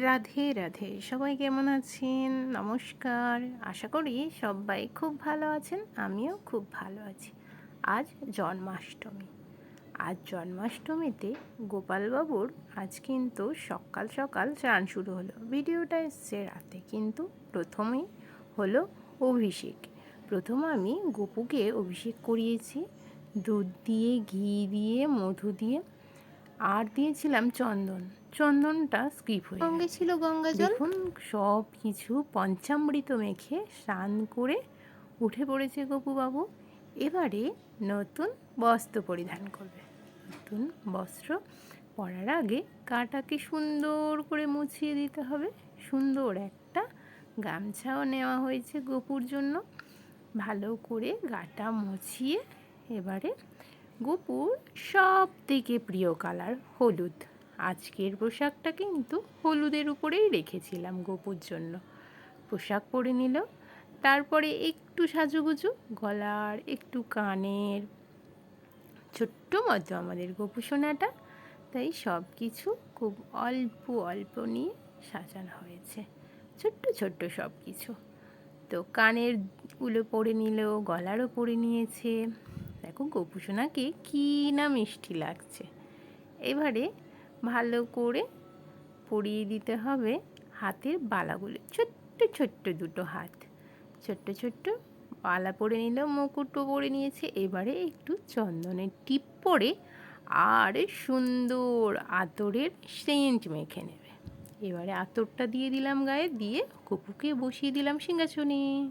রাধে রাধে। সবাই কেমন আছেন? নমস্কার। আশা করি সবাই খুব ভালো আছেন, আমিও খুব ভালো আছি। আজ জন্মাষ্টমী। আজ জন্মাষ্টমীতে গোপালবাবুর আজ কিন্তু সকাল সকাল চান শুরু হলো। ভিডিওটা এসছে রাতে, কিন্তু প্রথমেই হলো অভিষেক। প্রথম আমি গোপুকে অভিষেক করিয়েছি। দুধ দিয়ে, ঘি দিয়ে, মধু দিয়ে, আর দিয়েছিলাম চন্দন। চন্দনটা স্কিপ হয়ে সঙ্গে ছিল গঙ্গা জল? দেখুন সব কিছু পঞ্চামৃত মেখে স্নান করে উঠে পড়েছে গপুবাবু। এবারে নতুন বস্ত্র পরিধান করবে। নতুন বস্ত্র পরার আগে গাটাকে সুন্দর করে মুছিয়ে দিতে হবে। সুন্দর একটা গামছাও নেওয়া হয়েছে গপুর জন্য। ভালো করে গাটা মুছিয়ে এবারে গোপুর সব থেকে প্রিয় কালার হলুদ। আজকের পোশাকটা কিন্তু হলুদের উপরেই রেখেছিলাম গোপুর জন্য। পোশাক পরে নিল, তারপরে একটু সাজুগুজু, গলার একটু কানের ছোট্ট মতো আমাদের গোপু সোনাটা, তাই সব কিছু খুব অল্প অল্প নিয়ে সাজানো হয়েছে। ছোট্ট ছোট্ট সব কিছু তো কানেরগুলো পরে নিল, গলারও পরে নিয়েছে। দেখো গোপু সোনাকে কী না মিষ্টি লাগছে। এবারে ভালো করে পরিয়ে দিতে হবে হাতের বালাগুলো। ছোট্ট ছোট্ট দুটো হাত। ছোট্ট ছোট্ট বালা পরে নিল মুকুটও পরে নিয়েছে। এবারে একটু চন্দনের টিপ পরে আর সুন্দর আতরের সেন্ট মেখে নেবে। এবারে আতরটা দিয়ে দিলাম গায়ে, দিয়ে কুকুকে বসিয়ে দিলাম সিংহাসনে।